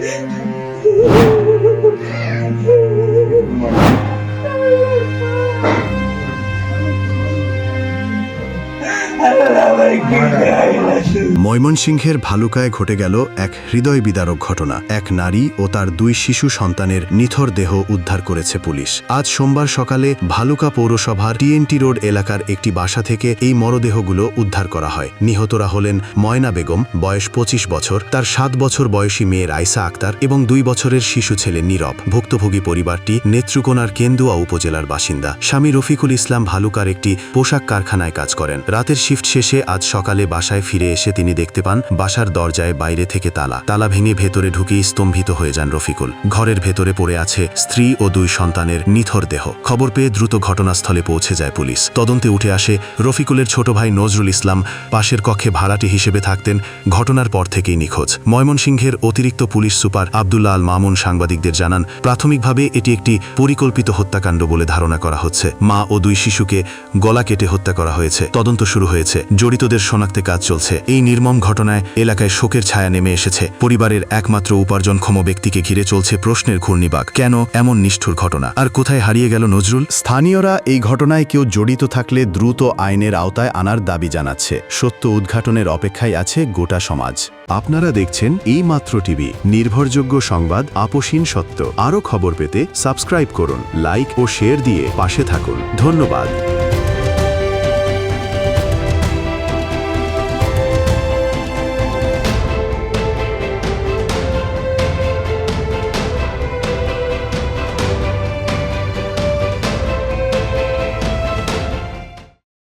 Oh, my God. ময়মনসিংহের ভালুকায় ঘটে গেল এক হৃদয় বিদারক ঘটনা। এক নারী ও তার দুই শিশু সন্তানের নিথর দেহ উদ্ধার করেছে পুলিশ। আজ সোমবার সকালে ভালুকা পৌরসভার টিএনটি রোড এলাকার একটি বাসা থেকে এই মরদেহগুলো উদ্ধার করা হয়। নিহতরা হলেন ময়না বেগম, বয়স পঁচিশ বছর, তার সাত বছর বয়সী মেয়ে রাইসা আক্তার এবং দুই বছরের শিশু ছেলে নীরব। ভুক্তভোগী পরিবারটি নেত্রকোনার কেন্দুয়া উপজেলার বাসিন্দা। স্বামী রফিকুল ইসলাম ভালুকার একটি পোশাক কারখানায় কাজ করেন। রাতের শিফট শেষে আজ সকালে বাসায় ফিরে এসে তিনি দেখতে পান, বাসার দরজায় বাইরে থেকে তালা। তালা ভেঙে ভেতরে ঢুকেই স্তম্ভিত হয়ে যান রফিকুল। ঘরের ভেতরে পড়ে আছে স্ত্রী ও দুই সন্তানের নিথর দেহ। খবর পেয়ে দ্রুত ঘটনাস্থলে পৌঁছে যায় পুলিশ। তদন্তে উঠে আসে রফিকুলের ছোট ভাই নজরুল ইসলাম। পাশের কক্ষে ভাড়াটি হিসেবে থাকতেন, ঘটনার পর থেকেই নিখোঁজ। ময়মনসিংহের অতিরিক্ত পুলিশ সুপার আবদুল্লা আল মামুন সাংবাদিকদের জানান, প্রাথমিকভাবে এটি একটি পরিকল্পিত হত্যাকাণ্ড বলে ধারণা করা হচ্ছে। মা ও দুই শিশুকে গলা কেটে হত্যা করা হয়েছে। তদন্ত শুরু হয়েছে। জড়িতদের শনাক্তে কাজ চলছে। এই নির্মম ঘটনায় এলাকায় শোকের ছায়া নেমে এসেছে। পরিবারের একমাত্র উপার্জনক্ষম ব্যক্তিকে ঘিরে চলছে প্রশ্নের ঘূর্ণিবাগ কেন এমন নিষ্ঠুর ঘটনা? আর কোথায় হারিয়ে গেল নজরুল? স্থানীয়রা এই ঘটনায় কেউ জড়িত থাকলে দ্রুত আইনের আওতায় আনার দাবি জানাচ্ছে। সত্য উদ্ঘাটনের অপেক্ষায় আছে গোটা সমাজ। আপনারা দেখছেন এই মাত্র টিভি। নির্ভরযোগ্য সংবাদ আপোষহীন সত্য। আরও খবর পেতে সাবস্ক্রাইব করুন, লাইক ও শেয়ার দিয়ে পাশে থাকুন। ধন্যবাদ।